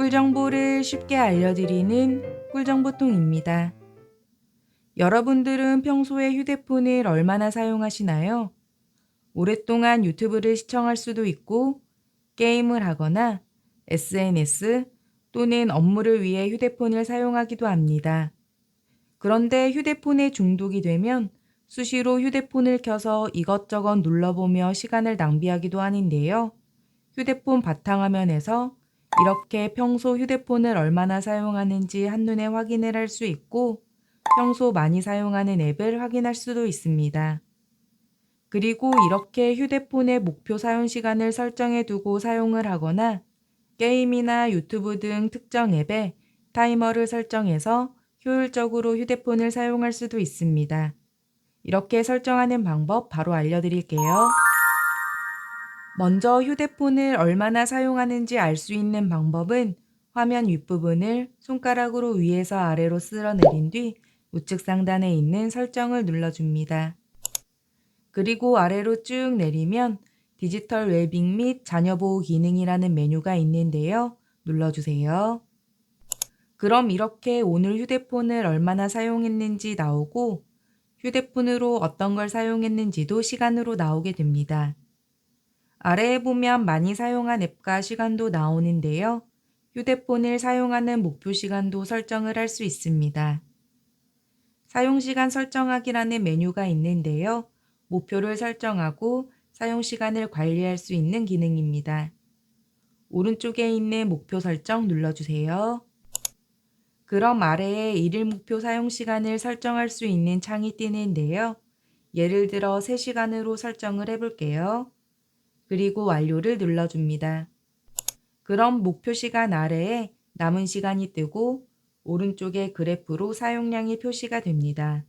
꿀정보를 쉽게 알려드리는 꿀정보통입니다. 여러분들은 평소에 휴대폰을 얼마나 사용하시나요? 오랫동안 유튜브를 시청할 수도 있고 게임을 하거나 SNS 또는 업무를 위해 휴대폰을 사용하기도 합니다. 그런데 휴대폰에 중독이 되면 수시로 휴대폰을 켜서 이것저것 눌러보며 시간을 낭비하기도 하는데요. 휴대폰 바탕화면에서 이렇게 평소 휴대폰을 얼마나 사용하는지 한눈에 확인을 할 수 있고 평소 많이 사용하는 앱을 확인할 수도 있습니다. 그리고 이렇게 휴대폰의 목표 사용 시간을 설정해 두고 사용을 하거나 게임이나 유튜브 등 특정 앱에 타이머를 설정해서 효율적으로 휴대폰을 사용할 수도 있습니다. 이렇게 설정하는 방법 바로 알려드릴게요. 먼저 휴대폰을 얼마나 사용하는지 알 수 있는 방법은 화면 윗부분을 손가락으로 위에서 아래로 쓸어내린 뒤 우측 상단에 있는 설정을 눌러줍니다. 그리고 아래로 쭉 내리면 디지털 웰빙 및 자녀 보호 기능이라는 메뉴가 있는데요. 눌러주세요. 그럼 이렇게 오늘 휴대폰을 얼마나 사용했는지 나오고 휴대폰으로 어떤 걸 사용했는지도 시간으로 나오게 됩니다. 아래에 보면 많이 사용한 앱과 시간도 나오는데요. 휴대폰을 사용하는 목표 시간도 설정을 할 수 있습니다. 사용시간 설정하기라는 메뉴가 있는데요. 목표를 설정하고 사용시간을 관리할 수 있는 기능입니다. 오른쪽에 있는 목표 설정 눌러주세요. 그럼 아래에 일일 목표 사용시간을 설정할 수 있는 창이 뜨는데요. 예를 들어 3시간으로 설정을 해볼게요. 그리고 완료를 눌러줍니다. 그럼 목표 시간 아래에 남은 시간이 뜨고 오른쪽에 그래프로 사용량이 표시가 됩니다.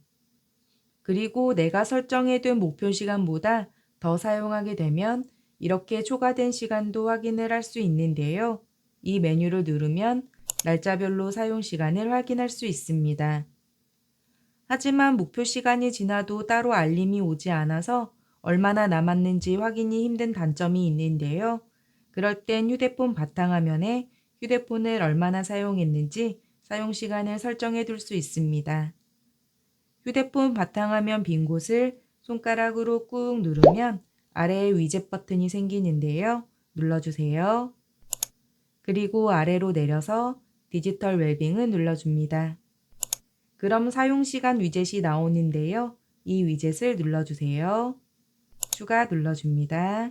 그리고 내가 설정해둔 목표 시간보다 더 사용하게 되면 이렇게 초과된 시간도 확인을 할 수 있는데요. 이 메뉴를 누르면 날짜별로 사용 시간을 확인할 수 있습니다. 하지만 목표 시간이 지나도 따로 알림이 오지 않아서 얼마나 남았는지 확인이 힘든 단점이 있는데요. 그럴 땐 휴대폰 바탕화면에 휴대폰을 얼마나 사용했는지 사용 시간을 설정해 둘 수 있습니다. 휴대폰 바탕화면 빈 곳을 손가락으로 꾹 누르면 아래에 위젯 버튼이 생기는데요. 눌러주세요. 그리고 아래로 내려서 디지털 웰빙을 눌러줍니다. 그럼 사용시간 위젯이 나오는데요. 이 위젯을 눌러주세요. 추가 눌러줍니다.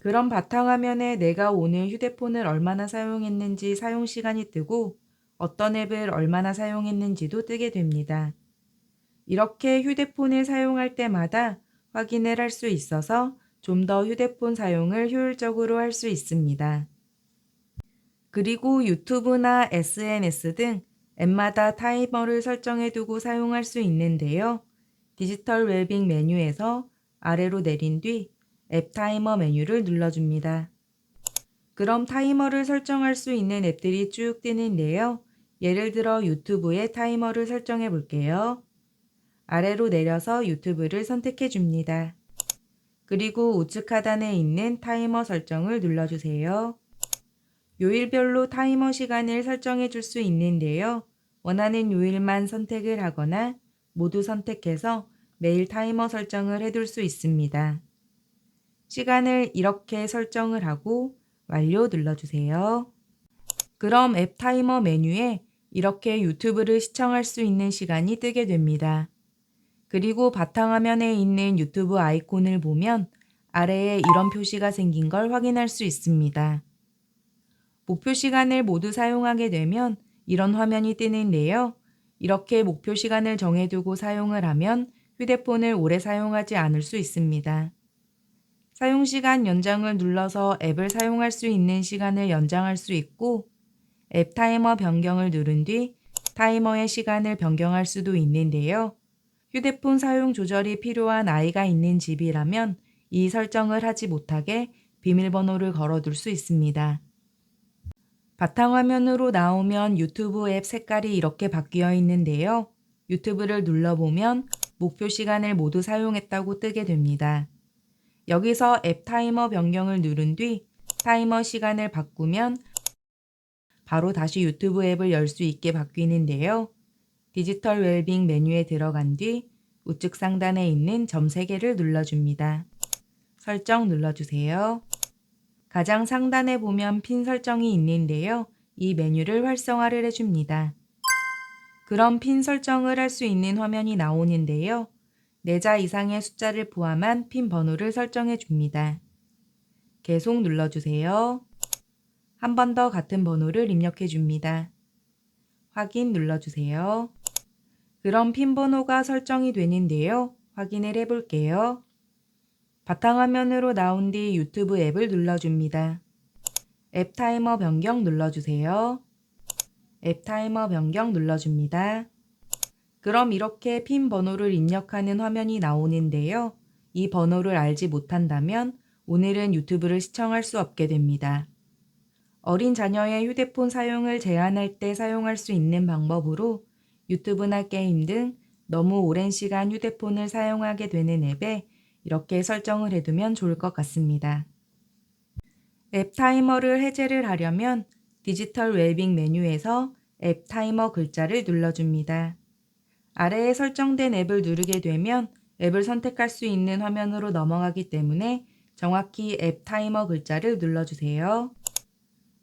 그럼 바탕화면에 내가 오늘 휴대폰을 얼마나 사용했는지 사용시간이 뜨고 어떤 앱을 얼마나 사용했는지도 뜨게 됩니다. 이렇게 휴대폰을 사용할 때마다 확인을 할 수 있어서 좀 더 휴대폰 사용을 효율적으로 할 수 있습니다. 그리고 유튜브나 SNS 등 앱마다 타이머를 설정해 두고 사용할 수 있는데요. 디지털 웰빙 메뉴에서 아래로 내린 뒤 앱 타이머 메뉴를 눌러줍니다. 그럼 타이머를 설정할 수 있는 앱들이 쭉 뜨는데요. 예를 들어 유튜브에 타이머를 설정해 볼게요. 아래로 내려서 유튜브를 선택해 줍니다. 그리고 우측 하단에 있는 타이머 설정을 눌러주세요. 요일별로 타이머 시간을 설정해 줄 수 있는데요. 원하는 요일만 선택을 하거나 모두 선택해서 매일 타이머 설정을 해둘 수 있습니다. 시간을 이렇게 설정을 하고 완료 눌러주세요. 그럼 앱 타이머 메뉴에 이렇게 유튜브를 시청할 수 있는 시간이 뜨게 됩니다. 그리고 바탕화면에 있는 유튜브 아이콘을 보면 아래에 이런 표시가 생긴 걸 확인할 수 있습니다. 목표 시간을 모두 사용하게 되면 이런 화면이 뜨는데요. 이렇게 목표 시간을 정해두고 사용을 하면 휴대폰을 오래 사용하지 않을 수 있습니다. 사용시간 연장을 눌러서 앱을 사용할 수 있는 시간을 연장할 수 있고 앱 타이머 변경을 누른 뒤 타이머의 시간을 변경할 수도 있는데요. 휴대폰 사용 조절이 필요한 아이가 있는 집이라면 이 설정을 하지 못하게 비밀번호를 걸어둘 수 있습니다. 바탕화면으로 나오면 유튜브 앱 색깔이 이렇게 바뀌어 있는데요. 유튜브를 눌러보면 목표 시간을 모두 사용했다고 뜨게 됩니다. 여기서 앱 타이머 변경을 누른 뒤 타이머 시간을 바꾸면 바로 다시 유튜브 앱을 열 수 있게 바뀌는데요. 디지털 웰빙 메뉴에 들어간 뒤 우측 상단에 있는 점 3개를 눌러줍니다. 설정 눌러주세요. 가장 상단에 보면 핀 설정이 있는데요. 이 메뉴를 활성화를 해줍니다. 그럼 핀 설정을 할 수 있는 화면이 나오는데요. 4자 이상의 숫자를 포함한 핀 번호를 설정해 줍니다. 계속 눌러주세요. 한 번 더 같은 번호를 입력해 줍니다. 확인 눌러주세요. 그럼 핀 번호가 설정이 되는데요. 확인을 해볼게요. 바탕화면으로 나온 뒤 유튜브 앱을 눌러줍니다. 앱 타이머 변경 눌러주세요. 앱 타이머 변경 눌러줍니다. 그럼 이렇게 핀 번호를 입력하는 화면이 나오는데요. 이 번호를 알지 못한다면 오늘은 유튜브를 시청할 수 없게 됩니다. 어린 자녀의 휴대폰 사용을 제한할 때 사용할 수 있는 방법으로 유튜브나 게임 등 너무 오랜 시간 휴대폰을 사용하게 되는 앱에 이렇게 설정을 해두면 좋을 것 같습니다. 앱 타이머를 해제를 하려면 디지털 웰빙 메뉴에서 앱 타이머 글자를 눌러줍니다. 아래에 설정된 앱을 누르게 되면 앱을 선택할 수 있는 화면으로 넘어가기 때문에 정확히 앱 타이머 글자를 눌러주세요.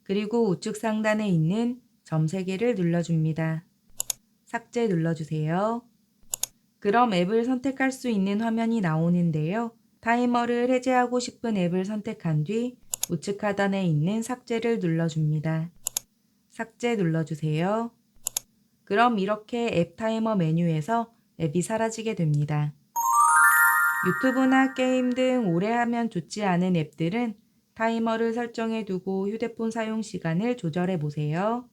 그리고 우측 상단에 있는 점 3개를 눌러줍니다. 삭제 눌러주세요. 그럼 앱을 선택할 수 있는 화면이 나오는데요. 타이머를 해제하고 싶은 앱을 선택한 뒤 우측 하단에 있는 삭제를 눌러줍니다. 삭제 눌러주세요. 그럼 이렇게 앱 타이머 메뉴에서 앱이 사라지게 됩니다. 유튜브나 게임 등 오래 하면 좋지 않은 앱들은 타이머를 설정해 두고 휴대폰 사용 시간을 조절해 보세요.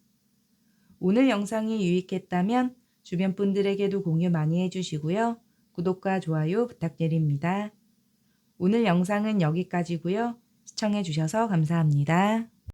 오늘 영상이 유익했다면 주변 분들에게도 공유 많이 해주시고요. 구독과 좋아요 부탁드립니다. 오늘 영상은 여기까지고요. 시청해 주셔서 감사합니다.